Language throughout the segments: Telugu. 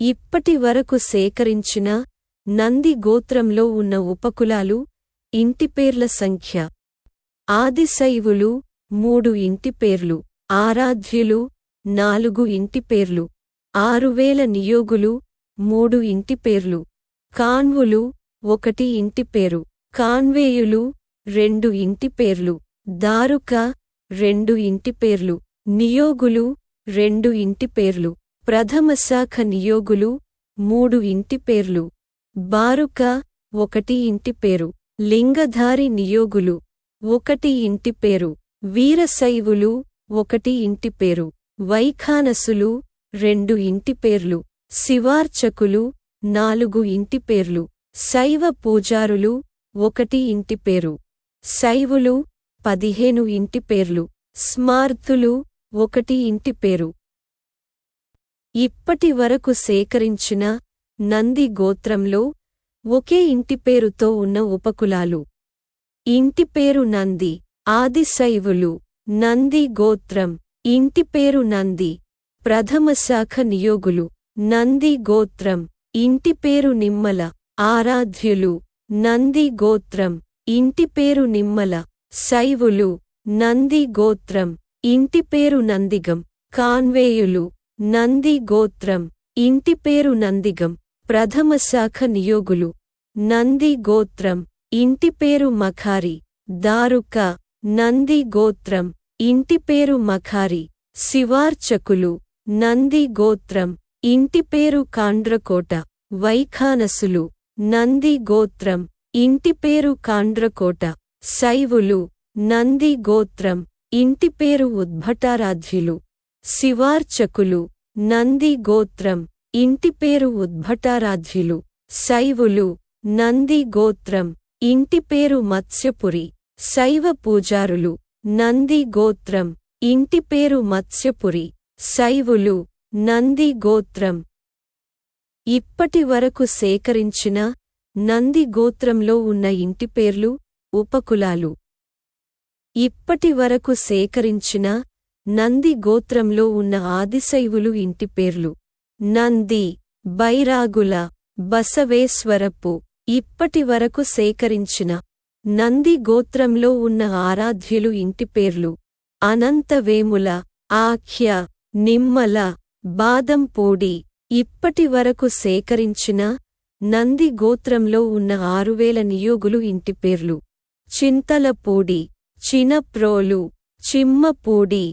ఇప్పటి వరకు సేకరించిన నంది గోత్రంలో ఉన్న ఉపకులాలు ఇంటిపేర్ల సంఖ్య. ఆదిశైవులు మూడు ఇంటిపేర్లు ఆరాధ్యులు నాలుగు ఇంటిపేర్లు ఆరువేల నియోగులు మూడు ఇంటిపేర్లు కాన్వులు ఒకటి ఇంటిపేరు కాన్వేయులు రెండు ఇంటిపేర్లు దారుక రెండు ఇంటిపేర్లు నియోగులు రెండు ఇంటిపేర్లు ప్రథమశాఖ నియోగులు మూడు ఇంటి పేర్లు. బారుక ఒకటి ఇంటి పేరు. లింగధారి నియోగులు ఒకటి ఇంటి పేరు. వీరశైవులు ఒకటి ఇంటి పేరు. వైఖానసులు రెండు ఇంటి పేర్లు. శివార్చకులు నాలుగు ఇంటి పేర్లు. శైవ పూజారులు ఒకటి ఇంటి పేరు. శైవులు పదిహేను ఇంటి పేర్లు. స్మార్తులు ఒకటి ఇంటి పేరు. ఇప్పటి వరకు సేకరించిన నంది గోత్రంలో ఒకే ఇంటిపేరుతో ఉన్న ఉపకులాలు. ఇంటిపేరు నంది ఆదిశైవులు నంది గోత్రం. ఇంటిపేరు నంది ప్రథమశాఖ నియోగులు. నంది గోత్రం ఇంటిపేరు నిమ్మల ఆరాధ్యులు. నంది గోత్రం ఇంటిపేరు నిమ్మల శైవులు. నంది గోత్రం ఇంటిపేరు నందిగం కాన్వేయులు. నంది గోత్రం. ఇంటిపేరు నందిగం. ప్రథమ శాఖ నియోగులు. నంది గోత్రం. ఇంటిపేరు మఖారి. దారుక. నంది గోత్రం. ఇంటిపేరు మఖారి. శివార్చకులు. నంది గోత్రం. ఇంటిపేరు కాండ్రకోట. వైఖానసులు. నంది గోత్రం. ఇంటి పేరు కాండ్రకోట. శైవులు. నంది గోత్రం. ఇంటి పేరు ఉద్భటారాధ్యులు. శివార్చకులు నంది గోత్రం ఇంటిపేరు ఉద్భటారాధ్యులు శైవులు నంది గోత్రం ఇంటిపేరు మత్స్యపురి శైవ పూజారులు నంది గోత్రం ఇంటిపేరు మత్స్యపురి శైవులు నంది గోత్రం. ఇప్పటి వరకు సేకరించిన నంది గోత్రంలో ఉన్న ఇంటిపేర్లు ఉపకులాలు. ఇప్పటి వరకు సేకరించిన నంది గోత్రంలో ఉన్న ఆదిశైవులు ఇంటి పేర్లు. నంది బైరాగుల బసవేశ్వరపు ఇప్పటి వరకు సేకరించిన. నంది గోత్రంలో ఉన్న ఆరాధ్యులు ఇంటిపేర్లు అనంతవేముల ఆఖ్య నిమ్మల బాదంపూడి ఇప్పటి వరకు సేకరించిన. నంది గోత్రంలో ఉన్న ఆరువేల నియోగులు ఇంటిపేర్లు చింతలపూడి చినప్రోలు చిమ్మపూడి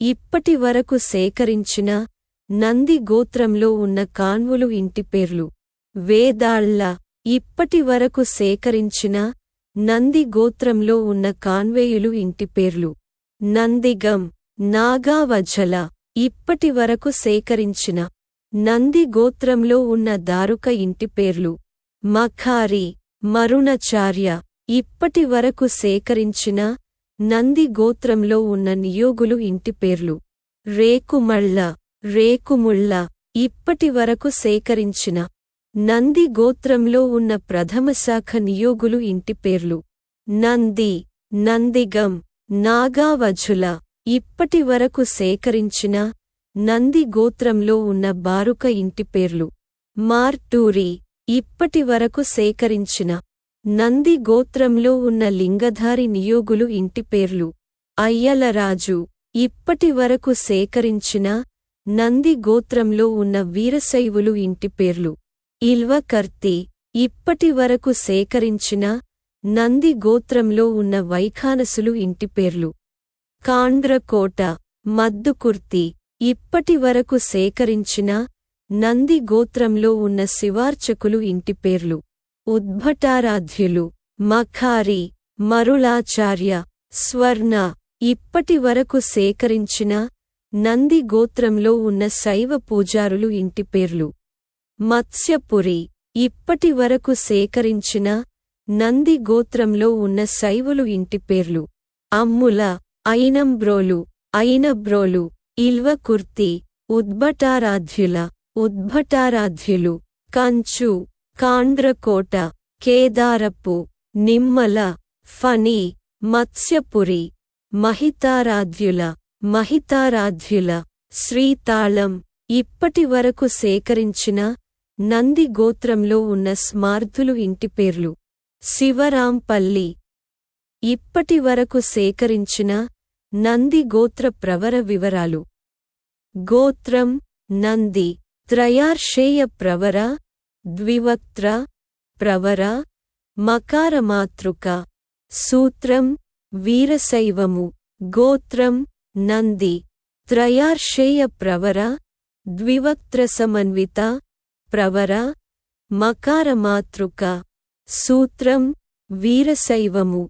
ఇప్పటి వరకు సేకరించిన నంది గోత్రంలో ఉన్న కాన్వులు ఇంటిపేర్లు వేదాళ్ళ ఇప్పటి వరకు సేకరించిన నంది గోత్రంలో ఉన్న కాన్వేయులు ఇంటి పేర్లు. నందిగం నాగావజల ఇప్పటి వరకు సేకరించిన నంది గోత్రంలో ఉన్న దారుక ఇంటి పేర్లు. మఖారి మరుణచార్య ఇప్పటి వరకు సేకరించిన నంది గోత్రంలో ఉన్న నియోగులు ఇంటి పేర్లు. రేకుమళ్ళ రేకుముళ్ళ ఇప్పటి వరకు సేకరించిన నంది గోత్రంలో ఉన్న ప్రథమశాఖ నియోగులు ఇంటి పేర్లు. నంది నందిగం నాగావజుల ఇప్పటి వరకు సేకరించిన నంది గోత్రంలో ఉన్న బారుక ఇంటి పేర్లు. మార్టూరి ఇప్పటి వరకు సేకరించిన నంది గోత్రంలో ఉన్న లింగధారి నియోగులు ఇంటిపేర్లు అయ్యలరాజు. ఇప్పటి వరకు సేకరించిన నంది గోత్రంలో ఉన్న వీరశైవులు ఇంటిపేర్లు ఇల్వకర్తి. ఇప్పటి వరకు సేకరించిన నంది గోత్రంలో ఉన్న వైఖానసులు ఇంటిపేర్లు కాండ్రకోట. మద్దుకుర్తి. ఇప్పటి వరకు సేకరించిన నంది గోత్రంలో ఉన్న శివార్చకులు ఇంటిపేర్లు ఉద్భటారాధ్యులు మఖారి మరుళాచార్య స్వర్ణ ఇప్పటి వరకు సేకరించిన నంది గోత్రంలో ఉన్న శైవ పూజారులు ఇంటిపేర్లు మత్స్యపురి ఇప్పటి వరకు సేకరించిన నంది గోత్రంలో ఉన్న శైవులు ఇంటి పేర్లు. అమ్ముల అయినంబ్రోలు అయినబ్రోలు ఇల్వకుర్తి ఉద్భటారాధ్యుల ఉద్భటారాధ్యులు కంచు కాండ్రకోట కేదారపు నిమ్మల ఫణి మత్స్యపురి మహితారాధ్యుల మహితారాధ్యుల శ్రీతాళం ఇప్పటి వరకు సేకరించిన నంది గోత్రంలో ఉన్న స్మార్థులు ఇంటిపేర్లు శివరాంపల్లి ఇప్పటి వరకు సేకరించిన నంది గోత్ర ప్రవర వివరాలు. గోత్రం నంది త్రయార్షేయ ప్రవర ద్వివక్త్ర ప్రవర మకారమాతృక సూత్రం వీరశైవము గోత్రం నంది త్రయార్షేయ ప్రవర ద్వివక్త్ర సమన్విత ప్రవర మకారమాతృక సూత్రం వీరశైవము.